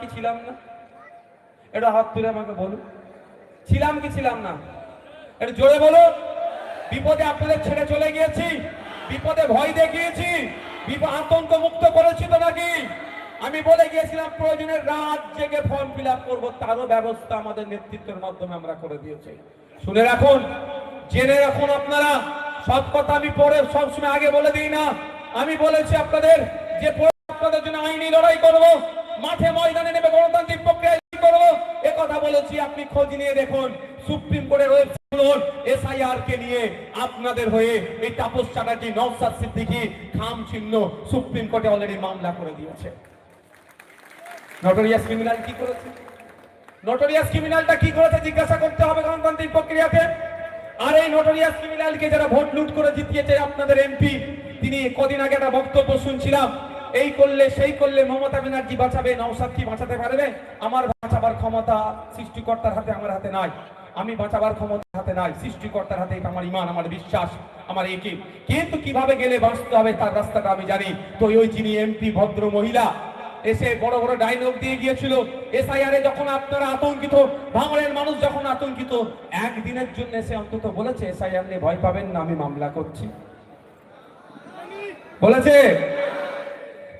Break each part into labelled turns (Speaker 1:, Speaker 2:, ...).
Speaker 1: কি ছিলাম না? এটা হাত তুলে আমাকে বলুন ছিলাম কি ছিলাম না? একটু জোরে বলো। বিপদে আপনাদের ছেড়ে চলে গিয়েছি। বিপদে ভয় দেখিয়েছি। বিপদ আতঙ্ক মুক্ত করেছি তো নাকি? আমি বলে গিয়েছিলাম প্রয়োজনে রাত জেগে ফর্ম ফিল আপ করব। তারও ব্যবস্থা আমাদের নেতৃত্বের মাধ্যমে আমরা করে দিয়েছি। শুনে রাখুন, জেনে রাখুন আপনারা, সব কথা আমি পরে সবসময় আগে বলে দিই না। আমি বলেছি আপনাদের যে আপনাদের জন্য আইনি লড়াই করব। মাঠে ময়দানে নেবে গণতান্ত্রিক প্রক্রিয়া করব। এ কথা বলেছি, আপনি খোঁজ নিয়ে দেখুন। সুপ্রিম কোর্টের ওয়েবসাইট এসআইআর কে নিয়ে আপনাদের হয়ে এই তাপস চ্যাটার্জি নওসাদ সিদ্দিকী খাম চিহ্ন সুপ্রিম কোর্টে অলরেডি মামলা করে দিয়েছে। নটোরিয়াস ক্রিমিনাল কি করেছে? নটোরিয়াস ক্রিমিনালটা কি করেছে জিজ্ঞাসা করতে হবে গণতান্ত্রিক প্রক্রিয়াকে। আর এই নটোরিয়াস ক্রিমিনালকে যারা ভোট লুট করে জিতিয়েছে আপনাদের এমপি, তিনি কদিন আগে একটা বক্তব্য শুনছিলাম এই করলে, সেই করলে মমতা ব্যানার্জি বাঁচাবে নওসাদ কি বাঁচাতে পারবে? আমার বাঁচাবার ক্ষমতা সৃষ্টিকর্তার হাতে আমার হাতে নাই। আমি বাঁচাবার ক্ষমতা হাতে নাই। সৃষ্টিকর্তার হাতে আমার ইমান, আমার বিশ্বাস, আমার একে কিন্তু কীভাবে গেলে বাঁচতে হবে তার রাস্তাটা আমি জানি। তো ওই যিনি এমপি, ভদ্র মহিলা, এসে বড় বড় ডায়লগ দিয়ে গিয়েছিল। এসআইআর এ যখন আপনারা আতঙ্কিত ভাঙড়ের মানুষ যখন আতঙ্কিত, একদিনের জন্য এসে অন্তত বলেছে, এসআইআর নিয়ে ভয় পাবেন না, আমি মামলা করছি। বলেছে?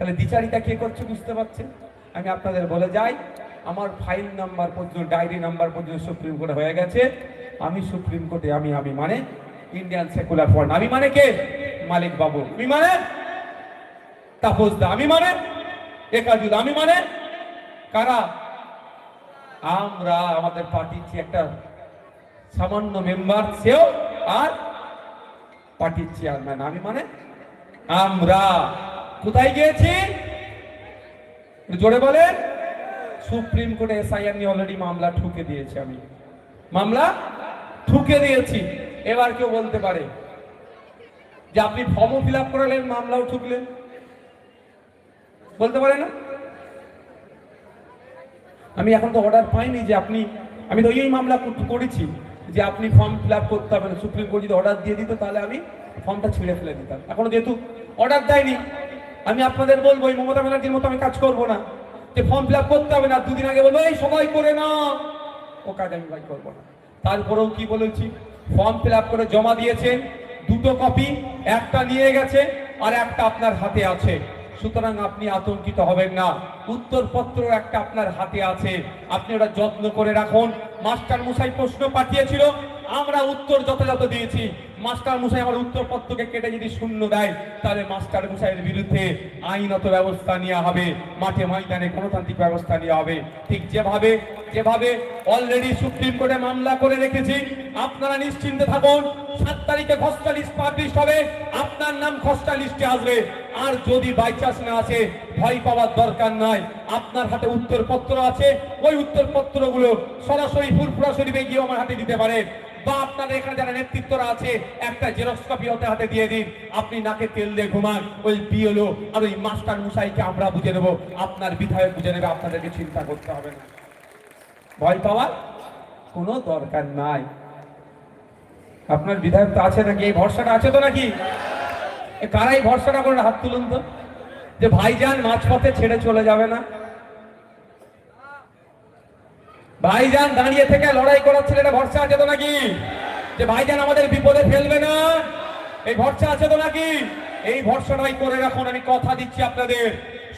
Speaker 1: তাহলে দ্বিচারিতা কে করছে বুঝতে পারছেন? আমি আপনাদের বলে যাই, আমার ফাইল নাম্বার পর্যন্ত ডায়েরি নাম্বার পর্যন্ত সুপ্রিম কোর্টে হয়ে গেছে। আমি সুপ্রিম কোর্টে, আমি আমি মানে ইন্ডিয়ান সেকুলার ফ্রন্ট আমি মানে কে? মালিক বাবু। আমি মানে? তাপস দা। আমি মানে? একাজুল। আমি মানে? কারা? আমরা, আমাদের পার্টির যে একটা সামান্য মেম্বার সেও আর পার্টির চেয়ারম্যান আমি মানে? আমরা। কোথায় গিয়েছি জোরে বলেন। সুপ্রিম কোর্টে এসআইআর নিয়ে অলরেডি মামলা ঠুকে দিয়েছি আমি। মামলা ঠুকে দিয়েছি। এবার কেউ বলতে পারে যে আপনি ফর্মও ফিল আপ করালেন, মামলাও ঠুকলেন। বলতে পারে না? আমি এখন তো অর্ডার পাইনি যে আপনি, আমি তো এই মামলা করেছি যে আপনি ফর্ম ফিল আপ করতে হবে না। সুপ্রিম কোর্ট যদি অর্ডার দিয়ে দিত, তাহলে আমি ফর্মটা ছিঁড়ে ফেলে দিতাম। এখনও যেহেতু অর্ডার দেয়নি আমি আপনাদের বলব, এই মমতা ব্যানার্জির মতো আমি কাজ করব না। যে ফর্ম ফিল করতে হবে না, দুদিন আগে বলব, এই সবাই করে না ও কাজ আমি ভাই করব না। তারপরেও কি বলেছি? ফর্ম ফিল করে জমা দিয়েছেন, দুটো কপি একটা নিয়ে গেছে আর একটা আপনার হাতে আছে। সুতরাং আপনি আতঙ্কিত হবেন না। উত্তরপত্র একটা আপনার হাতে আছে। আপনি ওটা যত্ন করে রাখুন। মাস্টার মশাই প্রশ্ন পাঠিয়েছিল, আমরা উত্তর যথাযথ দিয়েছি। মাস্টার মশাই আমার উত্তরপত্রকে কেটে যদি শূন্য দেয়, তাহলে মাস্টার মশাইয়ের বিরুদ্ধে আইনত ব্যবস্থা নেওয়া হবে, মাঠে ময়দানে গণতান্ত্রিক ব্যবস্থা নেওয়া হবে। ঠিক যেভাবে যেভাবে অলরেডি সুপ্রিম কোর্টে মামলা করে রেখেছি, আপনারা নিশ্চিন্তে থাকুন, সাত তারিখে খসড়া লিস্ট পাবলিশ হবে, আপনার নাম খসড়া লিস্টে আসবে। আর যদি বাই চান্স না আছে ভয় পাওয়ার দরকার নাই, আপনার হাতে উত্তরপত্র আছে, ওই উত্তরপত্রগুলো সরাসরি ফুরফুরা শরীফে গিয়ে আমার হাতে দিতে পারেন বা আপনাদের এখানে যারা নেতৃত্বরা আছে, একটা জেরক্স কপি হতে হাতে দিয়ে দিন। আপনি নাকে তেল দিয়ে ঘুমান, ওই বিএলও আর ওই মাস্টার মশাইকে আমরা বুঝে নেব। আপনার বিধায়ক বুঝে নেবে, আপনাদেরকে চিন্তা করতে হবে না। ভয় পাওয়ার কোনো দরকার নাই। আপনার বিধায়ক তো আছে নাকি? এই ভরসাটা আছে তো নাকি? কারাই ভরসাটা করে হাত তুলুন তো। যে ভাইজান মাঝপথে ছেড়ে চলে যাবে না। ভাইজান দাঁড়িয়ে থেকে লড়াই করার ছেলেটা ভরসা আছে তো নাকি? যে ভাইজান আমাদের বিপদে ফেলবে না? এই ভরসা আছে তো নাকি? এই ভরসাটাই করে রাখুন, আমি কথা দিচ্ছি আপনাদের।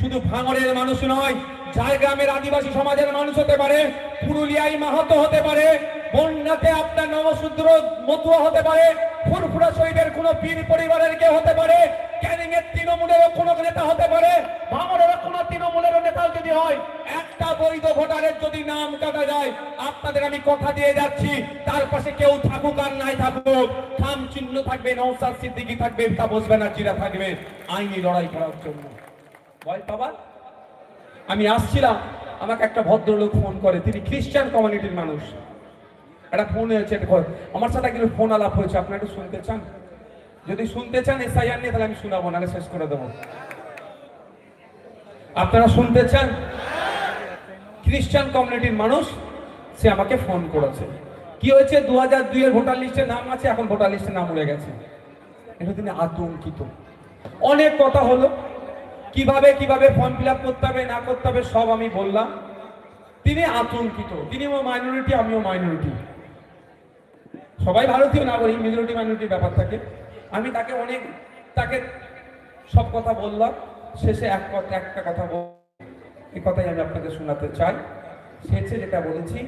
Speaker 1: শুধু ভাঙরের মানুষ নয়, ঝাড়গ্রামের আদিবাসী সমাজের মানুষ হতে পারে, পুরুলিয়ায় মাহাতো হতে পারে বন্যাতে আপনার নবশূদ্র মতুয়া হতে পারে, ফুরফুরা শহীদের কোন পীর পরিবারের কেউ হতে পারে ক্যানিং এর তৃণমূলেরও কোন নেতা হতে পারে ভাঙড়ের কোন তৃণমূলেরও নেতা যদি হয়, একটা বৈধ ভোটারের যদি নাম কাটা যায়, আপনাদের আমি কথা দিয়ে যাচ্ছি, তার পাশে কেউ থাকুক আর নাই থাকুক, খাম চিহ্ন থাকবে নৌসার সিদ্দিকি থাকবে তাপস ব্যানার্জিরা থাকবে, আইনি লড়াই করার জন্য। ভয় পাবার আমি আসছিলাম, আমাকে একটা ভদ্রলোক ফোন করে, তিনি খ্রিস্টান কমিউনিটির মানুষ। একটা ফোন হয়েছে আমার সাথে কিন্তু ফোন আলাপ হয়েছে, আপনারা একটু শুনতে চান? যদি শুনতে চান এসআইআর নিয়ে, তাহলে আমি শোনাবো, নাহলে শেষ করে দেবো। আপনারা শুনতে চান? খ্রিস্টান কমিউনিটির মানুষ, সে আমাকে ফোন করেছে। কি হয়েছে? দু হাজার দুই এর ভোটার লিস্টে নাম আছে, এখন ভোটার লিস্টে নাম উড়ে গেছে। এটা তিনি আতঙ্কিত। অনেক কথা হলো। কীভাবে কীভাবে ফর্ম ফিল করতে হবে, না করতে হবে, সব আমি বললাম। তিনি আতঙ্কিত। তিনিও মাইনরিটি আমিও মাইনরিটি সবাই ভারতীয় নাগরিক মেজরিটি মাইনরিটির ব্যাপার থাকে। আমি তাকে অনেক, তাকে সব কথা বললাম, শেষে এক কথা একটা কথা বল এই কথাই আমি আপনাকে শোনাতে চাই। শেষে যেটা বলেছি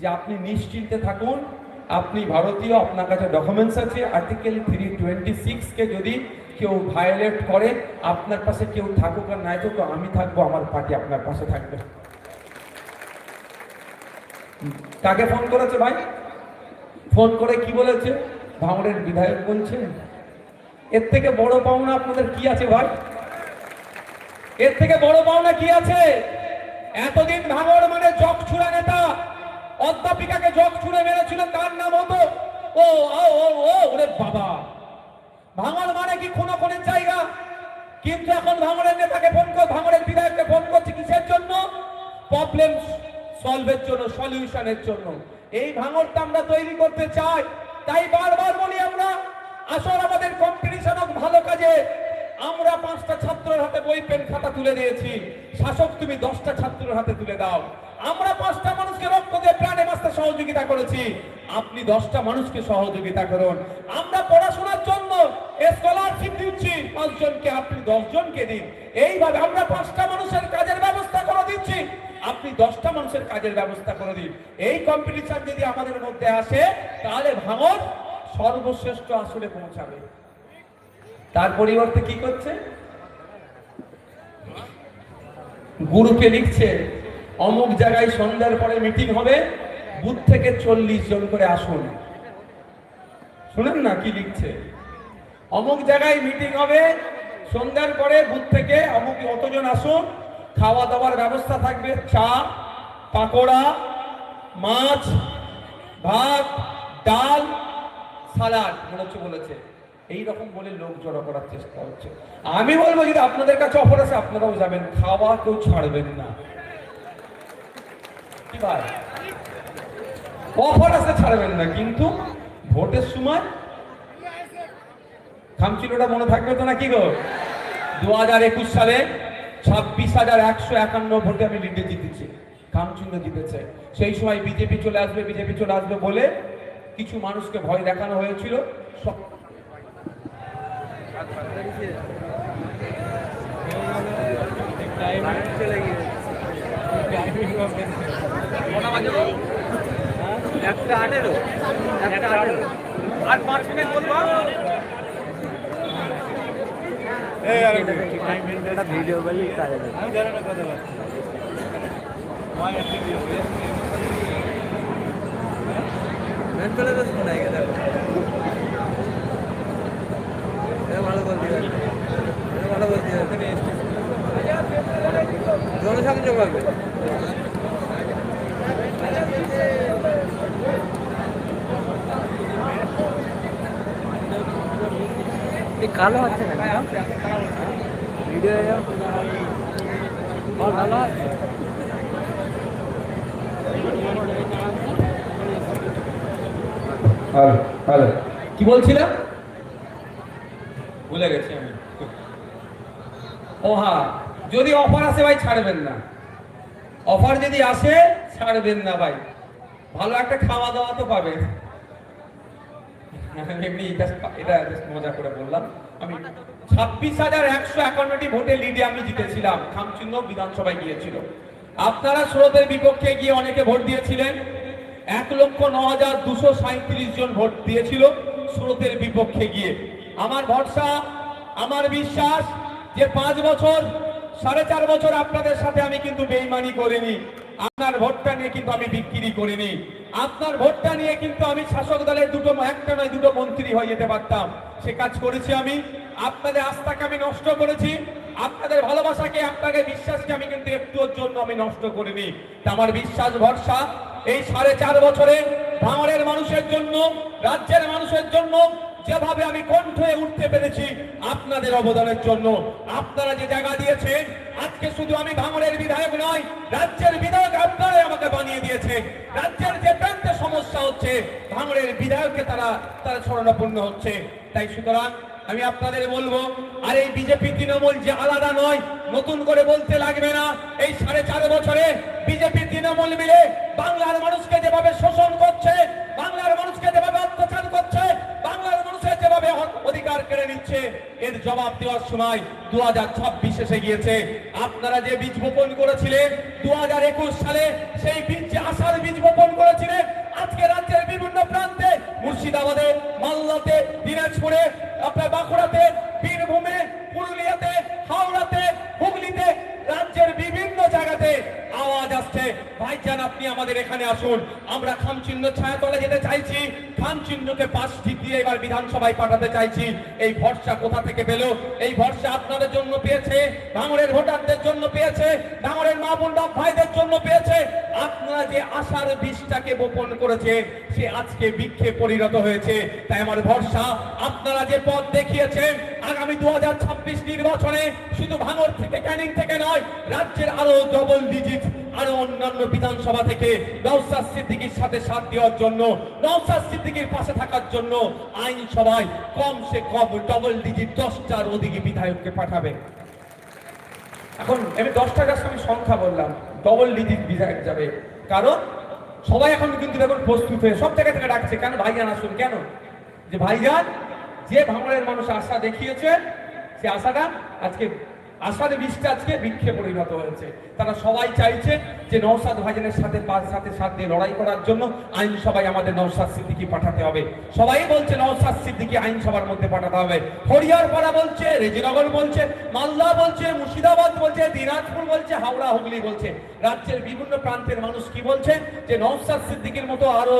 Speaker 1: যে আপনি নিশ্চিন্তে থাকুন, আপনি ভারতীয়, আপনার কাছে ডকুমেন্টস আছে আর্টিকেল থ্রি টোয়েন্টি সিক্সকে যদি কেউ ভায়োলেট করে, আপনার পাশে কেউ থাকুক আর নাই থাকুক, আমি থাকব, আমার পার্টি আপনার পাশে থাকবে। কাকে ফোন করেছে ভাই? ফোন করে কি বলেছে? ভাঙড়ের বিধায়ক বলছে, এর থেকে বড় পাওনা আপনাদের কি আছে ভাই? এর থেকে বড় পাওনা কি আছে? এতদিন ভাঙড় মানে জগ ছুড়া নেতা, অধ্যাপিকাকে জগ ছুড়ে মেরেছিল তার নাম হতো? ও ও ও ওরে বাবা! ভাঙড় মানে কি কোনো কোনের জায়গা? কিন্তু এখন ভাঙড়ের নেতাকে ফোন কর, ভাঙড়ের বিধায়ককে ফোন করছে কিসের জন্য? প্রবলেম সলভের জন্য সলিউশনের জন্য। এই ভাঙড়টা আমরা তৈরি করতে চাই। তাই বারবার বলি আমরা, আসল আমাদের কম্পিটিশন ভালো কাজে, আমরা পাঁচটা ছাত্রের হাতে বই পেন খাতা তুলে দিয়েছি। শাসক, তুমি দশটা ছাত্রের হাতে তুলে দাও। আমরা পাঁচটা মানুষকে রক্ত দিয়ে প্রাণে বাঁচতে সহযোগিতা করেছি। আপনি দশটা মানুষকে সহযোগিতা করুন। আমরা পড়াশোনার জন্য স্কলারশিপ দিচ্ছি। পাঁচজনকে আপনি দশজনকে দিন। এইভাবে আমরা পাঁচটা মানুষের কাজের ব্যবস্থা করে দিচ্ছি। আপনি দশটা মানুষের কাজের ব্যবস্থা করে দিন। এই কম্পিটিশন যদি আমাদের মধ্যে আসে, তাহলে ভাঙর সর্বশ্রেষ্ঠ আসলে পৌঁছাবে। তার পরিবর্তে কি করছে? গ্রুপে লিখছে, অমুক জায়গায় সন্ধ্যার পরে মিটিং হবে, বুথ থেকে চল্লিশ জন করে আসুন। শুনেন না কি লিখছে? অমুক জায়গায় মিটিং হবে, সন্ধ্যার পরে বুথ থেকে অমুক অতজন আসুন খাওয়া দাওয়ার ব্যবস্থা থাকবে। চা, পাকোড়া, মাছ, ভাত, ডাল সালাড মনে হচ্ছে বলেছে। এই রকম বলে লোক জড়ো করার চেষ্টা হচ্ছে। আমি বলব যদি আপনাদের কাছে অফার আছে আপনারাও যাবেন। খাওয়া কেউ ছাড়বেন না। অফার আছে ছাড়বেন না, কিন্তু ভোটের সময় খামচিলোটা মনে থাকবে তো না কি গো? দু হাজার একুশ সালে ছাব্বিশ হাজার একশো একান্ন ভোটে আমি লিডে জিতেছি। খামচুন্ড জিতেছে। সেই সময় বিজেপি চলে আসবে, বিজেপি চলে আসবে বলে কিছু মানুষকে ভয় দেখানো হয়েছিল।
Speaker 2: একটা আঠেরো একটা আঠেরো। আর পাঁচ মিনিট বলব? ভিডিও বলি কাজে ভালো বলতে ভালো বলতে জনসংযোগ হবে কালো হচ্ছে না ভিডিও ভালো আছে
Speaker 1: হ্যালো হ্যালো কি বলছিলাম? ভুলে গেছি আমি। ও হ্যাঁ যদি অফার আসে ভাই ছাড়বেন না। অফার যদি আসে ছাড়বেন না ভাই। ভালো একটা খাওয়া দাওয়া তো পাবেন। এমনি এটা এটা মজা করে বললাম। ছাব্বিশ হাজার একশো একান্নটি ভোটে লিডে আমি জিতেছিলাম। খামচিহ্ন বিধানসভায় গিয়েছিল। আপনারা স্রোতের বিপক্ষে গিয়ে অনেকে ভোট দিয়েছিলেন। এক লক্ষ ন হাজার দুশো সাঁত্রিশ জন ভোট দিয়েছিল স্রোতের বিপক্ষে গিয়ে। আমার ভরসা, আমার বিশ্বাস যে পাঁচ বছর, সাড়ে চার বছর আপনাদের সাথে আমি কিন্তু বেইমানি করিনি। আপনার ভোটটা নিয়ে কিন্তু আমি বিক্রি করিনি। আপনার ভোটটা নিয়ে কিন্তু আমি শাসক দলের দুটো, একটা নয়, দুটো মন্ত্রী হয়ে যেতে পারতাম। সে কাজ করেছি আমি। আপনাদের আস্থাকে আমি নষ্ট করেছি। আপনাদের ভালোবাসাকে, আপনাদের বিশ্বাসকে আমি কিন্তু একটুর জন্য আমি নষ্ট করিনি। আমার বিশ্বাস ভরসা। এই সাড়ে চার বছরে ভাঙড়ের মানুষের জন্য, রাজ্যের মানুষের জন্য যেভাবে আমি কণ্ঠ হয়ে উঠতে পেরেছি আপনাদের অবদানের জন্য। আপনারা যে জায়গা দিয়েছেন, আজকে শুধু আমি ভাঙড়ের বিধায়ক নয়, রাজ্যের বিধায়ক আপনারাই আমাকে বানিয়ে দিয়েছে রাজ্যের যে প্রান্তে সমস্যা হচ্ছে ভাঙড়ের বিধায়ককে তারা তারা স্মরণাপন্ন হচ্ছে। তাই সুতরাং আমি আপনাদের বলব, আর এই বিজেপি তৃণমূল যে আলাদা নয়, নতুন করে বলতে লাগবে না, এই সাড়ে চার বছরে বিজেপি তৃণমূল মিলে বাংলার মানুষকে যেভাবে শোষণ করছে, বাংলার মানুষকে যেভাবে অ- অধিকার কেড়ে নিচ্ছে? এর জবাব দেওয়ার সময় দু হাজার ছাব্বিশ এসে গিয়েছে। আপনারা যে বীজ বপন করেছিলেন দু হাজার একুশ সালে, সেই বীজ যে আশার বীজ বপন করেছিলেন। আজকে রাজ্যের বিভিন্ন প্রান্তে, মুর্শিদাবাদে, মালদাতে, দিনাজপুরে, আপনার বাঁকুড়াতে, বীরভূমে, পুরুলিয়াতে, হাওড়াতে, হুগলিতে রাজ্যের বিভিন্ন জায়গাতে আওয়াজ আসছে। ভাইজান আপনি আমাদের এখানে আসুন। আমরা খামচিহ্ন ছায়াতলে যেতে চাইছি। খামচিহ্নকে পাশ দিয়ে এবার বিধানসভায় পাঠাতে চাইছি। এই ভরসা কোথা থেকে পেল? এই ভরসা আপনাদের জন্য পেয়েছে, ভাঙড়ের ভোটারদের জন্য পেয়েছে, ভাঙড়ের মা বোন বাপ ভাইদের জন্য পেয়েছে। আপনারা যে আশার বীজটাকে বোপন করেছে, সে আজকে বৃক্ষে পরিণত হয়েছে। তাই আমার ভরসা, আপনারা যে পথ দেখিয়েছেন, আগামী দু হাজার ছাব্বিশ নির্বাচনে শুধু ভাঙড় থেকে ক্যানিং থেকে নয়, রাজ্যের আরও ডবল ডিজিট আরও অন্যান্য বিধানসভা থেকে নওসাদ সিদ্দিকির সাথে সাথ দেওয়ার জন্য নওসাদ সিদ্দিকির পাশে থাকার জন্য আইনসভায় কমসে কম ডবল ডিজিট দশটার অধিক বিধায়ককে পাঠাবে। এখন আমি দশটা জাস্ট আমি সংখ্যা বললাম ডবল ডিজিট বিধায়ক যাবে। কারণ সবাই এখন কিন্তু দেখুন প্রস্তুত হয়ে সব জায়গা থেকে ডাকছে, কেন ভাইজান আসুন, কেন? যে ভাইজান, যে ভাঙড়ের মানুষ আশা দেখিয়েছে, সে আশাটা আজকে আশার বৃষ্টি আজকে বৃক্ষে পরিণত হয়েছে। তারা সবাই চাইছে যে নৌসাদ ভাইজানের সাথে পাঁচ, সাথে সাথ দিয়ে লড়াই করার জন্য আইনসভায় আমাদের নৌসাদ সিদ্দিকি পাঠাতে হবে। সবাই বলছে নৌসাদ সিদ্দিকি আইনসভার মধ্যে পাঠাতে হবে। হরিয়ারপাড়া বলছে, রেজিনগর বলছে, মালদা বলছে, মুর্শিদাবাদ বলছে, দিনাজপুর বলছে, হাওড়া, হুগলি বলছে। রাজ্যের বিভিন্ন প্রান্তের মানুষ কি বলছে? যে নৌসাদ সিদ্দিকির মতো আরও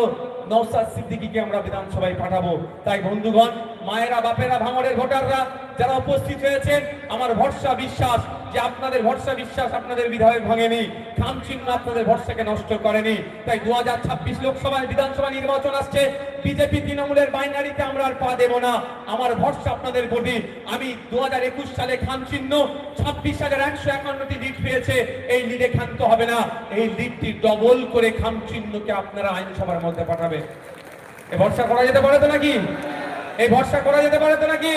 Speaker 1: নৌসাদ সিদ্দিকিকে আমরা বিধানসভায় পাঠাবো। তাই বন্ধুগণ, মায়েরা, বাপেরা, ভাঙড়ের ভোটাররা যারা উপস্থিত হয়েছেন, আমার ভরসা বিশ্বাস যে আপনাদের ভরসা বিশ্বাস আপনাদের বিধায়ক ভাঙেনি, খাম চিহ্ন আপনাদের ভরসাকে নষ্ট করেনি। তাই দুহাজার ছাব্বিশ লোকসভায় বিধানসভা নির্বাচন আসছে, বিজেপি তৃণমূলের বাইনারিতে আমরা আর পা দেব না। আমার ভরসা আপনাদের প্রতি আমি দুহাজার একুশ সালে খান চিহ্ন, ছাব্বিশ হাজার একশো একান্নটি লিড পেয়েছে, এই লিডে ক্ষান্ত হবে না। এই লিডটি ডবল করে খাম চিহ্নকে আপনারা আইনসভার মধ্যে পাঠাবে এ ভরসা করা যেতে পারে তো নাকি? এই ভরসা করা যেতে পারে তো নাকি?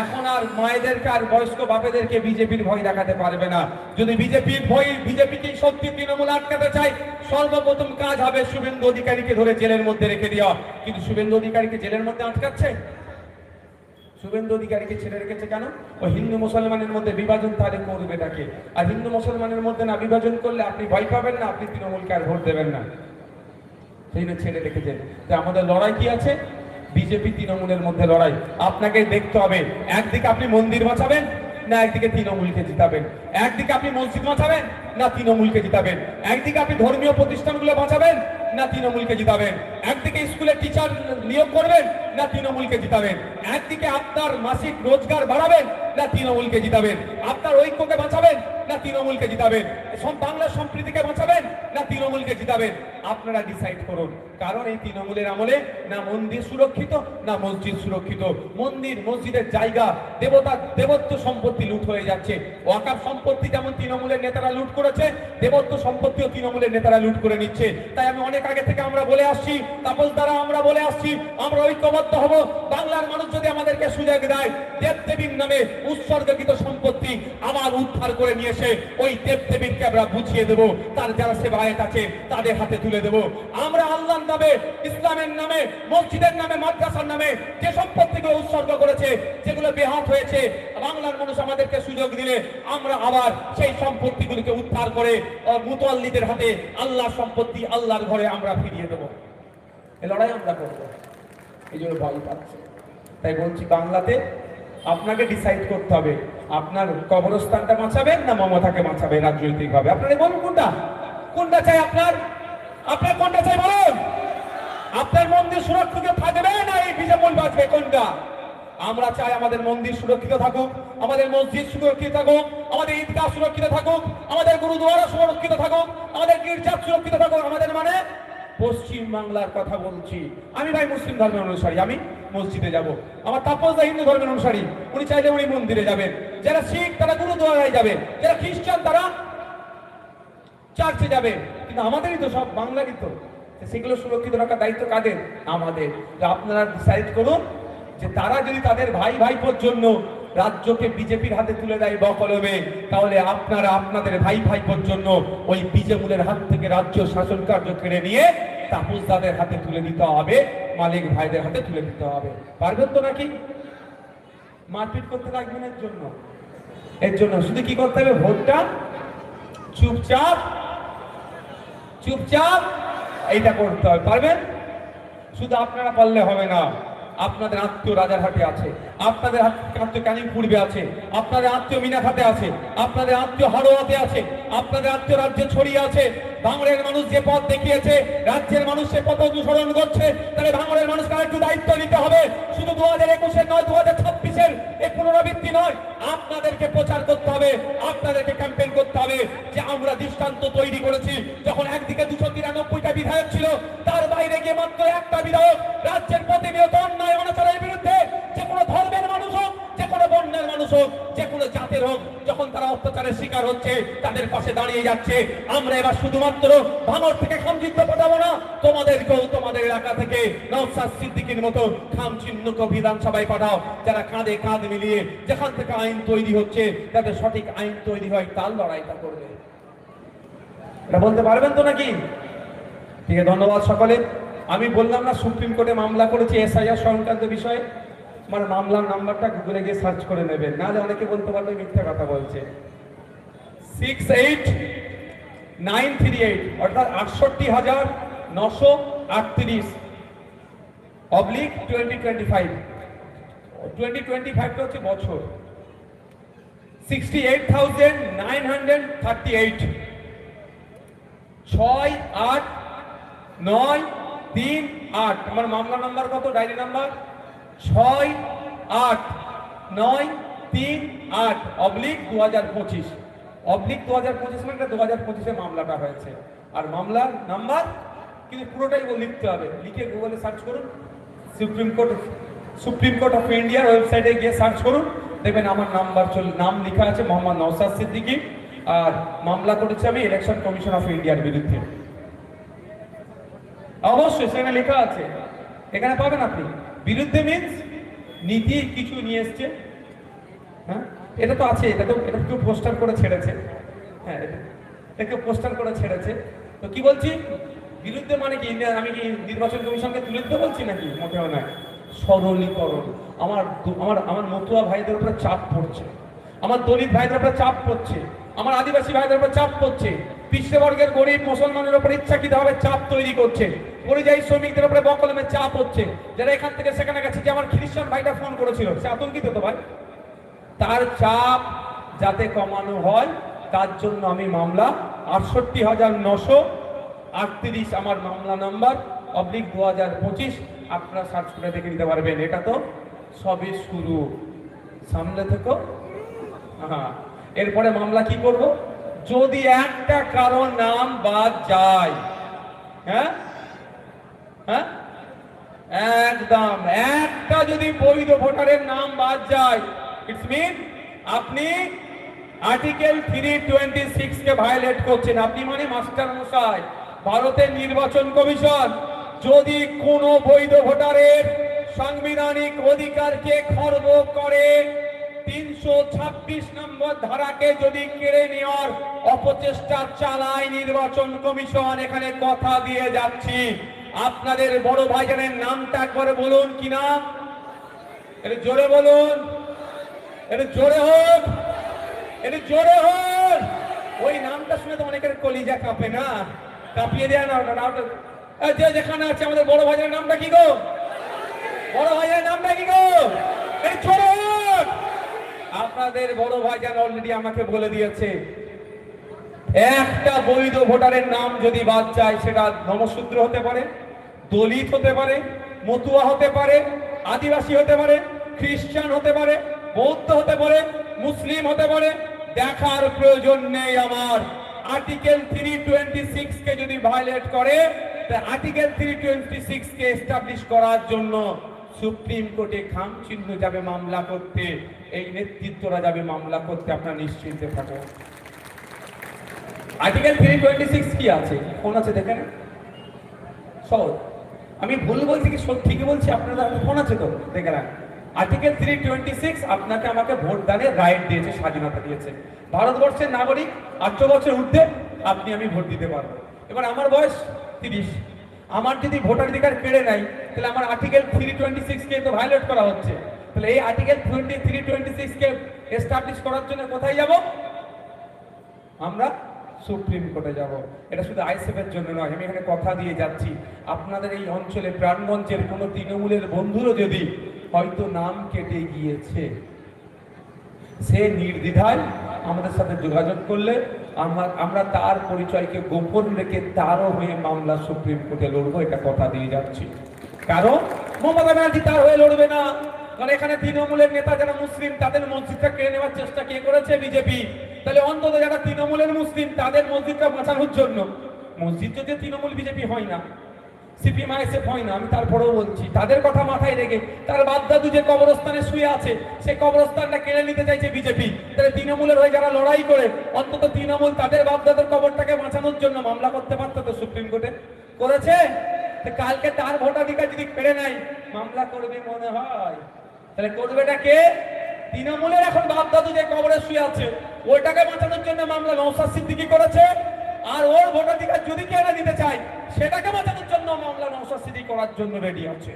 Speaker 1: এখন আর মায়েদেরকে আর বয়স্ক বাপেদেরকে বিজেপির ভয় দেখাতে পারবে না। যদি বিজেপির ভয় বিজেপিকে সত্যি তৃণমূল আটকাতে চায়, সর্বপ্রথম কাজ হবে শুভেন্দু অধিকারীকে ধরে জেলের মধ্যে রেখে দেওয়া। কিন্তু শুভেন্দু অধিকারীকে জেলের মধ্যে আটকাচ্ছে? শুভেন্দু অধিকারীকে ছেড়ে রেখেছে কেন? ও হিন্দু মুসলমানের মধ্যে বিভাজন তাহলে করবে তাকে আর হিন্দু মুসলমানের মধ্যে না বিভাজন করলে আপনি ভয় পাবেন না, আপনি তৃণমূলকে আর ভোট দেবেন না। সেই জন্য ছেড়ে রেখেছেন। তো আমাদের লড়াই কি আছে? বিজেপি তৃণমূলের মধ্যে লড়াই। আপনাকে দেখতে হবে, একদিকে আপনি মন্দির বাঁচাবেন, না একদিকে তৃণমূলকে জিতাবেন। একদিকে আপনি মসজিদ বাঁচাবেন, না তৃণমূলকে জিতাবেন। একদিকে আপনি ধর্মীয় প্রতিষ্ঠানগুলো বাঁচাবেন, না তৃণমূলকে জিতাবেন। একদিকে স্কুলে টিচার নিয়োগ করবেন, না তৃণমূলকে জিতাবেন? একদিকে আপনার মাসিক রোজগার বাড়াবেন, না তৃণমূলকে জিতাবেন? আপনার ঐক্যকে বাঁচাবেন, না তৃণমূলকে জিতাবেন? বাংলার সম্প্রীতিকে বাঁচাবেন, না তৃণমূলকে জিতাবেন? আপনারা ডিসাইড করুন, কারণ এই তৃণমূলের আমলে না মন্দির সুরক্ষিত, না মসজিদ সুরক্ষিত। মন্দির, মসজিদের জায়গা, দেবতা, দেবত্ব সম্পত্তি লুট হয়ে যাচ্ছে। ওয়াকাফ সম্পত্তি যেমন তৃণমূলের নেতারা লুট করেছে, দেবত্ব সম্পত্তিও তৃণমূলের নেতারা লুট করে নিচ্ছে। তাই আমি অনেক আগে থেকে আমরা বলে আসছি তাপস দ্বারা আমরা বলে আসছি, আমরা ঐক্যবদ্ধ হব। বাংলার মানুষ যদি আমাদেরকে সুযোগ দেয় দেব দেবীর নামে উৎসর্গকৃত সম্পত্তি আবার উদ্ধার করে নিয়ে এসে ওই দেব দেবীকে আমরা বুঝিয়ে দেব, তার যারা সেবায়ত আছে, তাদের হাতে তুলে দেব। আমরা আল্লাহর নামে, ইসলামের নামে, মসজিদের নামে, মাদ্রাসার নামে যে সম্পত্তিগুলো উৎসর্গ করেছে, যেগুলো বেহাত হয়েছে, বাংলার মানুষ আমাদেরকে সুযোগ দিলে আমরা আবার সেই সম্পত্তিগুলিকে উদ্ধার করে মুতোয়াল্লিদের হাতে আল্লাহর সম্পত্তি আল্লাহর ঘরে আমরা ফিরিয়ে দেব। এ লড়াই আমরা করব। এই জন্য ভয় পাচ্ছে। তাই বলছি, বাংলাতে আপনাকে ডিসাইড করতে হবে, আপনার কবরস্থানটা বাঁচাবেন না মমতাকে বাঁচাবে রাজনৈতিকভাবে। আপনারা বলুন কোনটা? কোনটা চাই আপনার? আপনার কোনটা চাই বলুন? আপনার মন্দির সুরক্ষিত থাকবে না এই বিজেপি বাঁচবে কোনটা? আমরা চাই আমাদের মন্দির সুরক্ষিত থাকুক, আমাদের মসজিদ সুরক্ষিত থাকুক, আমাদের ঈদগাহ সুরক্ষিত থাকুক, আমাদের গুরুদুয়ারা সুরক্ষিত থাকুক, আমাদের গির্জা সুরক্ষিত থাকুক, আমাদের মানে পশ্চিম বাংলার কথা বলছি। আমি ভাই মুসলিম ধর্মের অনুসারী, আমি মসজিদে যাব। আমার তাপসদা হিন্দু ধর্মের অনুসারী, উনি চাইলে উনি মন্দিরে যাবেন। যারা শিখ, তারা গুরুদুয়ারায় যাবে। যারা খ্রিস্টান, তারা চার্চে যাবে। কিন্তু আমাদেরই তো সব বাংলারই তো। সেগুলো সুরক্ষিত রাখার দায়িত্ব কাদের? আমাদের। আপনারা ডিসাইড করুন যে তারা যদি তাদের ভাই ভাইপোর জন্য রাজ্যকে বিজেপির হাতে তুলে দেয় বকলমে। তাহলে আপনারা আপনাদের ভাই ভাইপোর জন্য ওই বিজেমুলের হাত থেকে রাজ্য শাসন কার্য কেড়ে নিয়ে তাপসদাদের হাতে তুলে দিতে হবে, মালিক ভাইদের হাতে তুলে দিতে হবে। পারবেন তো নাকি? মারপিট করতে লাগবেন এর জন্য। এর জন্য শুধু কি করতে হবে? ভোটটা? চুপচাপ? চুপচাপ? এইটা করতে হবে। পারবেন? শুধু আপনারা পারলে হবে না। আপনাদের আত্মীয় রাজারহাটে আছে, আপনাদের আত- আত্মীয় কালিমপুরবে পূর্বে আছে, আপনাদের আত্মীয় মিনাখাতে আছে, আপনাদের আত্মীয় হারোয়াতে আছে, আপনাদের আত্মীয় রাজ্যে ছড়িয়ে আছে ভাঙড়ের মানুষ যে পথ দেখিয়েছে, রাজ্যের মানুষ সে পথ অনুসরণ করছে, তাহলে ভাঙড়ের মানুষকে একটু দায়িত্ব নিতে হবে। শুধু দু হাজার একুশের নয় দু হাজার ছাব্বিশের এই পুনরাবৃত্তি নয়, আপনাদেরকে প্রচার করতে হবে, আপনাদেরকে ক্যাম্পেইন করতে হবে যে আমরা দৃষ্টান্ত তৈরি করেছি। যখন একদিকে দুশো তিরানব্বইটা বিধায়ক ছিল, তার বাইরে গিয়ে মাত্র একটা বিধায়ক রাজ্যের প্রতিনিয়ত অন্যায় অনাচারের বিরুদ্ধে যে কোনো ধর্মের মানুষ হোক যে কোনো বর্ণের মানুষ হোক, যে কোনো জাতের হোক, যখন তারা অত্যাচারের শিকার হচ্ছে, তাদের পাশে দাঁড়িয়ে যাচ্ছে। আমরা এবার শুধুমাত্র ভাঙর থেকে খামচিহ্ন পাঠাবো না, তোমাদেরকেও তোমাদের এলাকা থেকে নওসাদ সিদ্দিকির মতো খাম চিহ্নকে বিধানসভায় পাঠাও, যারা কাঁধে কাঁধ মিলিয়ে যেখান থেকে আইন তৈরি হচ্ছে যাতে সঠিক আইন তৈরি হয়, তার লড়াইটা করবে। এটা বলতে পারবেন তো নাকি? ঠিক আছে, ধন্যবাদ সকলে। আমি বললাম না, সুপ্রিম কোর্টে মামলা করেছি এসআইআর সংক্রান্ত বিষয়ে। আমার মামলার নাম্বারটা গুগলে গিয়ে সার্চ করে নেবেন। নাহলে অনেকে বলতে পারবে মিথ্যা কথা বলছে। Six eight nine three eight অর্থাৎ আটষট্টি হাজার নশো আটত্রিশ oblique twenty twenty five twenty twenty ফাইভটা হচ্ছে বছর। Sixty eight thousand nine hundred thirty eight ছয় আট নয় তিন আট। আমার মামলা নাম্বার কত? Diary number? ছয় আট নয় তিন আট অবলিক দু হাজার পঁচিশ। অবলিক দু হাজার পঁচিশ মানে দু হাজার পঁচিশে মামলাটা হয়েছে। আর মামলার নাম্বার কিন্তু পুরোটাই লিখতে হবে। লিখে গুগলে সার্চ করুন। Supreme court supreme court of ইন্ডিয়ার ওয়েবসাইটে গিয়ে সার্চ করুন। দেখবেন আমার নাম্বার চল, নাম লেখা আছে মোহাম্মদ নওসাদ সিদ্দিকী। আর মামলা করেছি আমি ইলেকশন কমিশন অফ ইন্ডিয়ার বিরুদ্ধে। অবশ্যই সেখানে লেখা আছে। এখানে পাবেন আপনি। বিরুদ্ধে মিন্স নীতি কিছু নিয়ে এসছে। হ্যাঁ? এটা তো আছে, এটা তো, এটা কেউ পোস্টার করে ছেড়েছে। হ্যাঁ এটা- কেউ পোস্টার করে ছেড়েছে। তো কি বলছি? বিরুদ্ধে মানে কি? আমি কি নির্বাচন কমিশনকে তুলে দিতে বলছি নাকি? মোটেও নয় সরলীকরণ। আমার আমার আমার মতুয়া ভাইদের উপরে চাপ পড়ছে। আমার দলিত ভাইদের উপরে চাপ পড়ছে। আমার আদিবাসী ভাইদের উপরে চাপ পড়ছে। পিছিয়ে গরিব মুসলমানের উপরে ইচ্ছাকৃতভাবে চাপ তৈরি করছে। পরিযায়ী শ্রমিকদের উপরে বকলমের চাপ হচ্ছে। যারা এখান থেকে সেখানে গেছে, যে আমার খ্রিস্টান ভাইটা ফোন করেছিল, সে আতঙ্কিত তো ভাই? তার চাপ যাতে কমানো হয়, তার জন্য আমি মামলা আটষট্টি হাজার নশো আটত্রিশ, আমার মামলা নাম্বার, অবলিক দু হাজার পঁচিশ, আপনারা সার্চ করে দেখে নিতে পারবেন। এটা তো সবে শুরু। সামনে থেকো। হ্যাঁ এরপরে মামলা কি করব? যদি একটা কারও নাম বাদ যায় হ্যাঁ? হ্যাঁ? একদম। একটা যদি বৈধ ভোটারের নাম বাদ যায় ইটস মিন আপনি আর্টিকেল থ্রি টোয়েন্টি সিক্স কে ভায়োলেট করছেন। আপনি মানে মাস্টার মশাই, ভারতের নির্বাচন কমিশন, যদি কোনো বৈধ ভোটারের সাংবিধানিক অধিকারকে খর্ব করে, তিনশো ছাব্বিশ নম্বর ধারাকে যদি কেড়ে নেওয়ার অপচেষ্টা চালায় নির্বাচন কমিশন, এখানে কথা দিয়ে যাচ্ছি। আপনাদের বড় ভাইজানের নামটা করে বলুন, কি নাম? একটু জোরে বলুন। এটা জোরে হোক। এটা জোরে হোক। ওই নামটা শুনে তো অনেকের কলিজা কাঁপে না। কাঁপিয়ে দেয় না ওটা ওটা যে যেখানে আছে আমাদের বড় ভাইজানের নামটা কি গো? বড় ভাইজানের নামটা কি গো? হোক। আপনাদের বড় ভাইজান অলরেডি আমাকে বলে দিয়েছে। একটা বৈধ ভোটারের নাম যদি বাদ যায়, সেটা নমশূদ্র হতে পারে, দলিত হতে পারে, মতুয়া হতে পারে, আদিবাসী হতে পারে, খ্রিস্টান হতে পারে, বৌদ্ধ হতে পারে, মুসলিম হতে পারে, দেখার প্রয়োজন নেই আমার। আর্টিকেল থ্রি টোয়েন্টি সিক্স কে যদি ভায়োলেট করে আর্টিকেল থ্রি টোয়েন্টি সিক্স কে এস্টাবলিশ করার জন্য সুপ্রিম কোর্টে খাম চিহ্ন যাবে মামলা করতে। এই নেতৃত্বরা যাবে মামলা করতে, আপনার নিশ্চিন্তে থাকুন। আর্টিকেল থ্রি টোয়েন্টি সিক্স কি আছে? ফোন আছে দেখেন। সহজ। আমি ভুল বলছি কি ঠিকই বলছি? আপনাদের ফোন আছে তো? দেখে রাখ। আর্টিকেল থ্রি টোয়েন্টি সিক্স আপনাকে আমাকে ভোট দানের রাইট দিয়েছে, স্বাধীনতা দিয়েছে। ভারতবর্ষের নাগরিক, আঠারো বছর ঊর্ধ্বে আপনি আমি ভোট দিতে পারব। এবার আমার বয়স তিরিশ। আমার যদি ভোটার অধিকার কেড়ে নেয়, তাহলে আমার আর্টিকেল থ্রি টোয়েন্টি সিক্স কে তো ভায়োলেট করা হচ্ছে। তাহলে এই article twenty three twenty six কে এস্টাবলিশ করার জন্য কোথায় যাব? আমরা সুপ্রিম কোর্টে যাব। এটা শুধু আইসিএফ এর জন্য নয়, আমি এখানে কথা দিয়ে যাচ্ছি। আপনাদের এই অঞ্চলে প্রাণগঞ্জের কোনো তৃণমূলের বন্ধুরও যদি হয়তো নাম কেটে গিয়েছে, সে নির্দ্বিধায় আমাদের সাথে যোগাযোগ করলে আমরা আমরা তার পরিচয়কে গোপন রেখে তারও হয়ে মামলা সুপ্রিম কোর্টে লড়বো, এটা কথা দিয়ে যাচ্ছি। কারণ মমতা ব্যানার্জি তার হয়ে লড়বে না। কারণ এখানে তৃণমূলের নেতা যারা মুসলিম, তাদের মসজিদটা কেড়ে নেওয়ার চেষ্টা কে করেছে? বিজেপি। তাহলে অন্তত যারা তৃণমূলের মুসলিম, তাদের মসজিদটা বাঁচানোর জন্য। মসজিদ যদি তৃণমূল, বিজেপি হয় না, সিপিএম, আইএসএফ হয় না, আমি তারপরেও বলছি, তাদের কথা মাথায় রেখে, তার বাদদাদু যে কবরস্থানে শুয়ে আছে সেই কবরস্থানটা কেড়ে নিতে চাইছে বিজেপি। তাহলে তৃণমূলের হয়ে যারা লড়াই করে, অন্তত তৃণমূল তাদের বাপদাদার কবরটাকে বাঁচানোর জন্য মামলা করতে পারতো তো সুপ্রিম কোর্টে? করেছে? কালকে তার ভোটাধিকার যদি কেড়ে নেয়, মামলা করবে মনে হয়। তাহলে করবেটা কে? তৃণমূলের এখন বাপদাদু যে কবরে শুয়ে আছে, ওইটাকে বাঁচানোর জন্য মামলা নৌসাদ সিদ্দিকি করেছে, আর ওর ভোটাধিকার যদি কেড়ে নিতে চায়, সেটাকে বাঁচানোর জন্য মামলা নৌসাদ সিদ্দিকি করার জন্য রেডি আছে।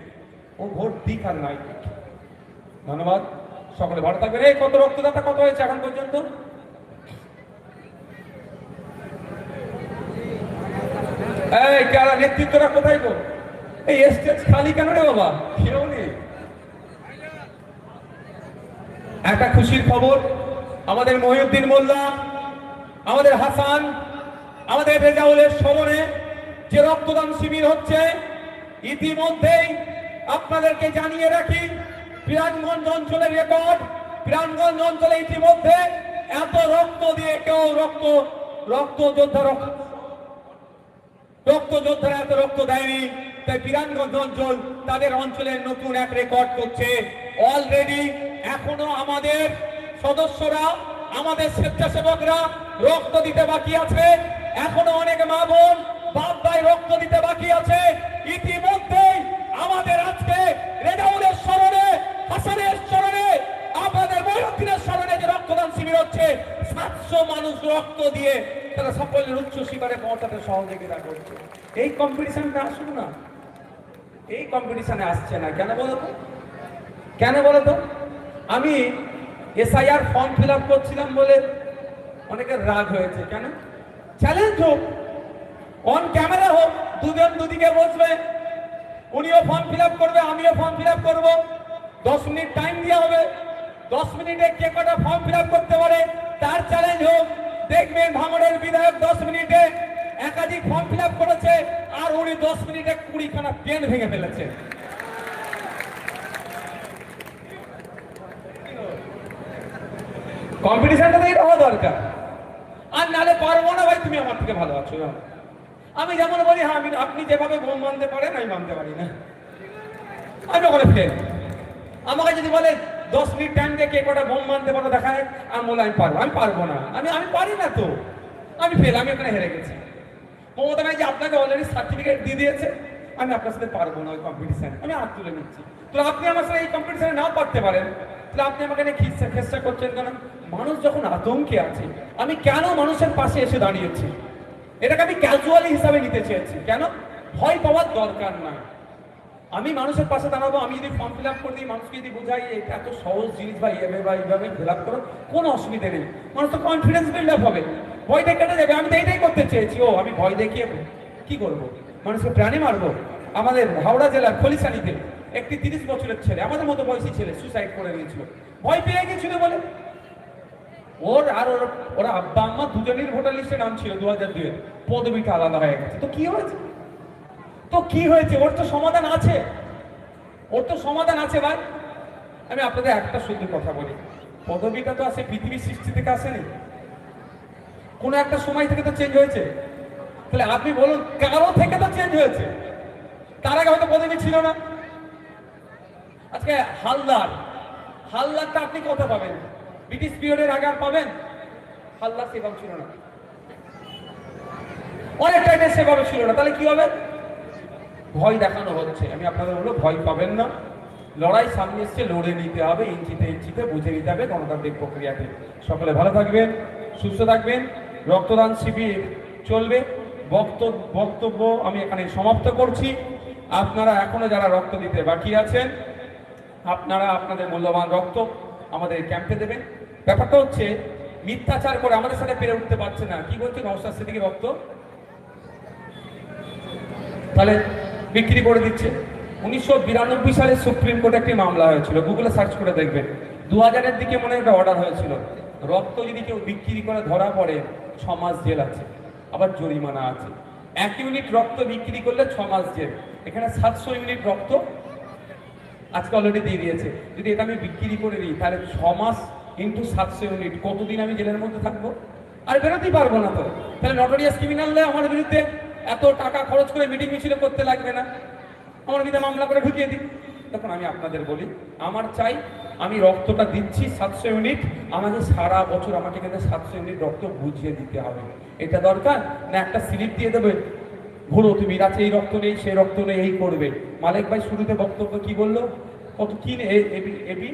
Speaker 1: ও ভোট দিক আর নাই। ধন্যবাদ। সকলে ভালো থাকবেন। এই কত রক্তদাতা, কত হয়েছে এখন পর্যন্ত? এই, কারা নেতৃত্বরা কোথায় গো? এই স্টেজ খালি কেন রে বাবা? কেউ নেই। একটা খুশির খবর, আমাদের মহিউদ্দিন মোল্লা, আমাদের হাসান, আমাদের রেজাউলের স্মরণে যে রক্তদান শিবির হচ্ছে, ইতিমধ্যেই আপনাদেরকে জানিয়ে রাখি বিরাটগঞ্জ অঞ্চলের রেকর্ড বিরাটগঞ্জ অঞ্চলে ইতিমধ্যে এত রক্ত দিয়ে কেউ রক্ত রক্ত যোদ্ধা রক্ত যোদ্ধারা এত রক্ত দেয়নি, তাই বিরানগঞ্জ অঞ্চল তাদের অঞ্চলের নতুন এক রেকর্ড করছে। অলরেডি এখনও আমাদের সদস্যরা, আমাদের স্বেচ্ছাসেবকরা রক্ত দিতে বাকি আছে। এখনও অনেক মা বোন, বাপ ভাই রক্ত দিতে বাকি আছে। ইতিমধ্যেই আমাদের আজকে রেজাউলের স্মরণে, হাসানের স্মরণে, আপনাদের মহিউদ্দিনের স্মরণে যে রক্তদান শিবির হচ্ছে, সাতশো মানুষ রক্ত দিয়ে তারা সকলের উচ্চ শিকারে পৌঁছাতে সহযোগিতা করছে। এই কম্পিটিশনটা আসুন না। এই কম্পিটিশনে আসছে না। কেন বলো তো? কেন বলো তো? আমি এসআইআর ফর্ম ফিল করছিলাম বলে অনেকের রাগ হয়েছে, কেন? চ্যালেঞ্জ হোক অন ক্যামেরা হোক, দুজন দুদিকে বসবে, উনিও ফর্ম ফিল করবে, আমিও ফর্ম ফিল করব। দশ মিনিট টাইম দেওয়া হবে, দশ মিনিটে কে কটা ফর্ম ফিল করতে পারে, তার চ্যালেঞ্জ হোক দেখবেন ভাঙড়ের বিধায়ক দশ মিনিটে একাধিক ফর্ম ফিল করেছে, আর উনি দশ মিনিটে কুড়িখানা পেন ভেঙে ফেলেছে। কম্পিটিশনটা তো এটা হওয়া দরকার। আর নালে পারব না ভাই, তুমি আমার থেকে ভালো আছো আমি যেমন বলি হ্যাঁ আমি আপনি যেভাবে বোম মানতে পারেন, আমি মানতে পারি না। আমি ওখানে ফেল আমাকে যদি বলে, দশ মিনিট টাইম দিয়ে কে কটা বোম মানতে পারো, দেখায়। আমি বলে আমি পারব আমি পারব না। আমি আমি পারি না তো। আমি ফেল আমি ওখানে হেরে গেছি। মমতা ব্যানার্জি আপনাকে অলরেডি সার্টিফিকেট দিয়ে দিয়েছে। আমি আপনার সাথে পারব না ওই কম্পিটিশন আমি হাত তুলে নিচ্ছি। তো আপনি আমার সাথে এই কম্পিটিশনে নাও পারতে পারেন। তাহলে আপনি আমাকে খিস্তা খেস্তা করছেন? কেন মানুষ যখন আতঙ্কে আছে, আমি কেন মানুষের পাশে এসে দাঁড়িয়েছি? এটাকে আমি ক্যাজুয়ালি হিসাবে নিতে চেয়েছি। কেন? ভয় পাওয়ার দরকার নাই আমি মানুষের পাশে দাঁড়াবো, আমি যদি ফর্ম ফিল আপ করে দিই, মানুষকে যদি বোঝাই এটা এত সহজ জিনিস বা এভাবে বা এইভাবে ফিল আপ করো, কোনো অসুবিধা নেই। মানুষ তো কনফিডেন্স বিল্ড আপ হবে। ভয়টা কেটে যাবে। আমি তো এইটাই করতে চেয়েছি। ও, আমি ভয় দেখিয়ে কি করব? মানুষকে প্রাণী মারবো? আমাদের হাওড়া জেলার খলিশানিতে একটি তিরিশ বছরের ছেলে, আমাদের মতো বয়সী ছেলে সুসাইড করে নিয়েছিল। ভয় পেয়ে গেছিল বলে। ওর আর ওর, ওরা আব্বা আম্মা দুজনের ভোটার লিস্টে নাম ছিল দু হাজার দুয়ে পদবিটা আলাদা হয়ে গেছে। তো কি হয়েছে? তো কি হয়েছে? ওর তো সমাধান আছে। ওর তো সমাধান আছে, ভাই। আমি আপনাদের একটা শুদ্ধ কথা বলি। পদবিটা তো আসে পৃথিবীর সৃষ্টি থেকে আসেনি। কোনো একটা সময় থেকে তো চেঞ্জ হয়েছে। তাহলে আপনি বলুন, কারও থেকে তো চেঞ্জ হয়েছে? তার আগে হয়তো পদবি ছিল না। আজকে হালদার। হালদারটা আপনি কত পাবেন? ব্রিটিশ পিরিয়ডের আগে আর পাবেন? হালদার সেভাবে ছিল না। অনেক টাইমে সেভাবে ছিল না। তাহলে কি হবে? ভয় দেখানো হচ্ছে। আমি আপনাদের বলব, ভয় পাবেন না। লড়াই সামনে এসছে, লড়ে নিতে হবে, ইঞ্চিতে ইঞ্চিতে বুঝে নিতে হবে গণতান্ত্রিক প্রক্রিয়াতে সকলে ভালো থাকবেন, সুস্থ থাকবেন। রক্তদান শিবির চলবে। বক্তব্য আমি এখানে সমাপ্ত করছি। আপনারা এখনও যারা রক্ত দিতে বাকি আছেন আপনারা আপনাদের মূল্যবান রক্ত আমাদের ক্যাম্পে দেবেন। ব্যাপারটা হচ্ছে, মিথ্যাচার করে আমাদের সাথে পেরে উঠতে পারছে না। কি বলছে নওশাদ সিদ্দিকি রক্ত? তাহলে বিক্রি করে দিচ্ছে। উনিশশো বিরানব্বই সালে সুপ্রিম কোর্টে একটি মামলা হয়েছিল। গুগলে সার্চ করে দেখবেন। দু হাজারের দিকে মনে একটা অর্ডার হয়েছিল। রক্ত যদি কেউ বিক্রি করে, ধরা পড়ে, ছ মাস জেল আছে। আবার জরিমানা আছে। এক ইউনিট রক্ত বিক্রি করলে ছ মাস জেল। এখানে সাতশো ইউনিট রক্ত আজকে অলরেডি দিয়ে দিয়েছে। যদি এটা আমি বিক্রি করে দিই, তাহলে ছ মাস ইন্টু সাতশো ইউনিট কতদিন আমি জেলের মধ্যে থাকব? আর বেরোতেই পারব না তো। তাহলে নটোরিয়াস ক্রিমিনালরা আমার বিরুদ্ধে এত টাকা খরচ করে মিটিং মিছিল করতে লাগবে না। আমার বিরুদ্ধে মামলা করে ঢুকিয়ে দিই তখন আমি আপনাদের বলি, আমার চাই আমি রক্তটা দিচ্ছি সাতশো ইউনিট আমাকে সারা বছর আমাকে কিন্তু সাতশো ইউনিট রক্ত বুঝিয়ে দিতে হবে। এটা দরকার? না, একটা স্লিপ দিয়ে দেবে ঘুরো তুমি রাতে এই রক্ত নেই, সেই রক্ত নেই, এই করবে। মালিক ভাই শুরুতে বক্তব্য কি বলল? কত কি এবি এবি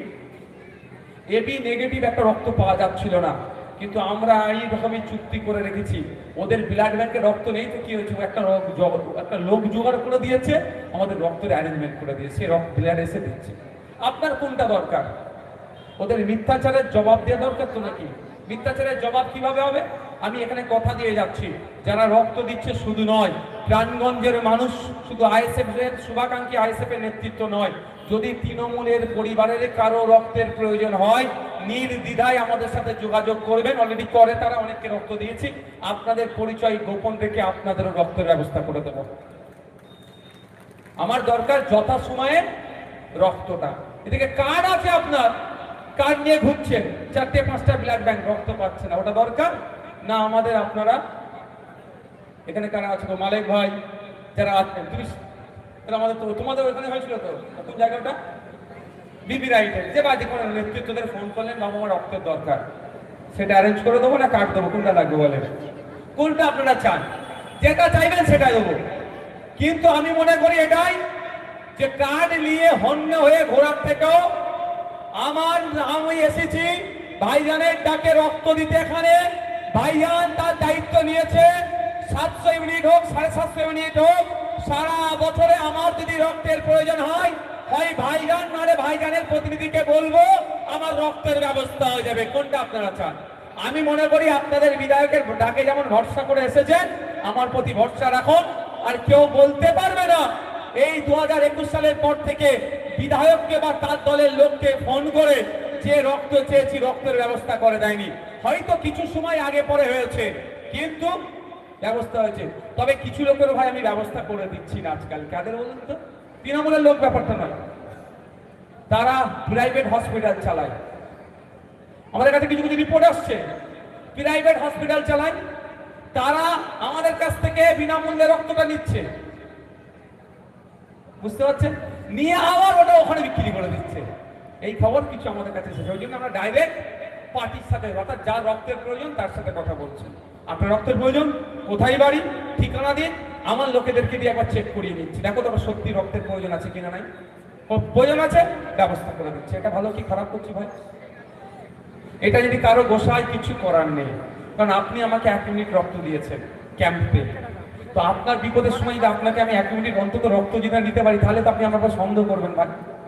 Speaker 1: এবি নেগেটিভ একটা রক্ত পাওয়া যাচ্ছিল না। কিন্তু আমরা এই রকমই চুক্তি করে রেখেছি। ওদের ব্লাড ব্যাংকে রক্ত নেই তো কি হয়েছে? একটা একটা লোক জোগাড় করে দিয়েছে, আমাদের রক্তের অ্যারেঞ্জমেন্ট করে দিয়েছে। রক্ত ব্লাড এসে দিচ্ছে। আপনার কোনটা দরকার? ওদের মিথ্যাচারের জবাব দেওয়া দরকার তো নাকি? মিথ্যাচারের জবাব কীভাবে হবে? আমি এখানে কথা দিয়ে যাচ্ছি। যারা রক্ত দিচ্ছে শুধু নয়, প্রাণগঞ্জের মানুষ শুধু আইএসএফ এর শুভাকাঙ্ক্ষী আইএসএফ এর নেতৃত্ব নয়। যদি তৃণমূলের পরিবারের কারও রক্তের প্রয়োজন হয়, নির্দ্বিধায় আমাদের সাথে যোগাযোগ করবেন। অলরেডি করে তারা অনেককে রক্ত দিয়েছি। আপনাদের পরিচয় গোপন রেখে আপনাদেরও রক্তের ব্যবস্থা করে দেবো। আমার দরকার যথা সময়ে রক্তটা। এদিকে কার্ড আছে আপনার। কার্ড নিয়ে ঘুরছেন। চারটে, পাঁচটা ব্লাড ব্যাংক রক্ত পাচ্ছে না। ওটা দরকার? না, আমাদের আপনারা এখানে কারা আছে তো মালিক ভাই, যারা আছেন। তুমি তাহলে আমাদের তো তোমাদের ওখানে হয়েছিল তো? কোন জায়গাটা বিবি রাইটের যে বাজে কোনো নেতৃত্বদের ফোন করলেন, বাবা আমার রক্তের দরকার। সেটা অ্যারেঞ্জ করে দেবো না, কার্ড দেবো, কোনটা লাগবে বলেন? কোনটা আপনারা চান? যেটা চাইবেন সেটা দেবো। কিন্তু আমি মনে করি এটাই যে কার্ড নিয়ে হন্য হয়ে ঘোরার থেকেও আমার আমি এসেছি, ভাইজানের ডাকে রক্ত দিতে এখানে। ভাইজান তার দায়িত্ব নিয়েছে, সাতশো ইউনিট হোক, সাড়ে সাতশো ইউনিট হোক সারা বছরে আমার যদি রক্তের প্রয়োজন হয় হয় ভাইজান নারে ভাইজানের প্রতিনিধিকে বলব, আমার রক্তের ব্যবস্থা হয়ে যাবে। কোনটা আপনারা চান? আমি মনে করি আপনাদের বিধায়কের ডাকে যেমন ভরসা করে এসেছেন, আমার প্রতি ভরসা রাখুন। আর কেউ বলতে পারবে না, এই দু হাজার একুশ সালের পর থেকে বিধায়ককে বা তার দলের লোককে ফোন করে যে রক্ত চেয়েছি, রক্তের ব্যবস্থা করে দেয়নি। হয়তো কিছু সময় আগে পরে হয়েছে, কিন্তু ব্যবস্থা হয়েছে। তবে কিছু লোকের ভাই আমি ব্যবস্থা করে দিচ্ছি না আজকাল। কাদের বলুন তো? তৃণমূলের লোক ব্যাপারটা নয়। তারা প্রাইভেট হসপিটাল চালায়। আমাদের কাছে কিছু কিছু রিপোর্ট আসছে। প্রাইভেট হসপিটাল চালায়। তারা আমাদের কাছ থেকে বিনামূল্যে রক্তটা নিচ্ছে। বুঝতে পারছেন? নিয়ে আবার ওটা ওখানে বিক্রি করে দিচ্ছে। এই খবর কিছু আমাদের কাছে এসেছে। ওই জন্য আমরা ডাইরেক্ট পার্টির সাথে অর্থাৎ যার রক্তের প্রয়োজন তার সাথে কথা বলছি। আপনার রক্তের প্রয়োজন? কোথায় বাড়ি? ঠিকানা দিন। আমার লোকেদেরকে দিয়ে একবার চেক করিয়ে নিচ্ছি। দেখো তোমার সত্যি রক্তের প্রয়োজন আছে কিনা নাই। প্রয়োজন আছে, ব্যবস্থা করে দিচ্ছে। এটা ভালো কি খারাপ করছি ভাই? এটা যদি কারও গোসায় কিছু করার নেই। কারণ আপনি আমাকে এক মিনিট রক্ত দিয়েছেন ক্যাম্পে। তো আপনার বিপদের সময় যদি আপনাকে আমি এক মিনিট অন্তত রক্ত যদি নিতে পারি, তাহলে তো আপনি আমার সন্দেহ করবেন ভাই।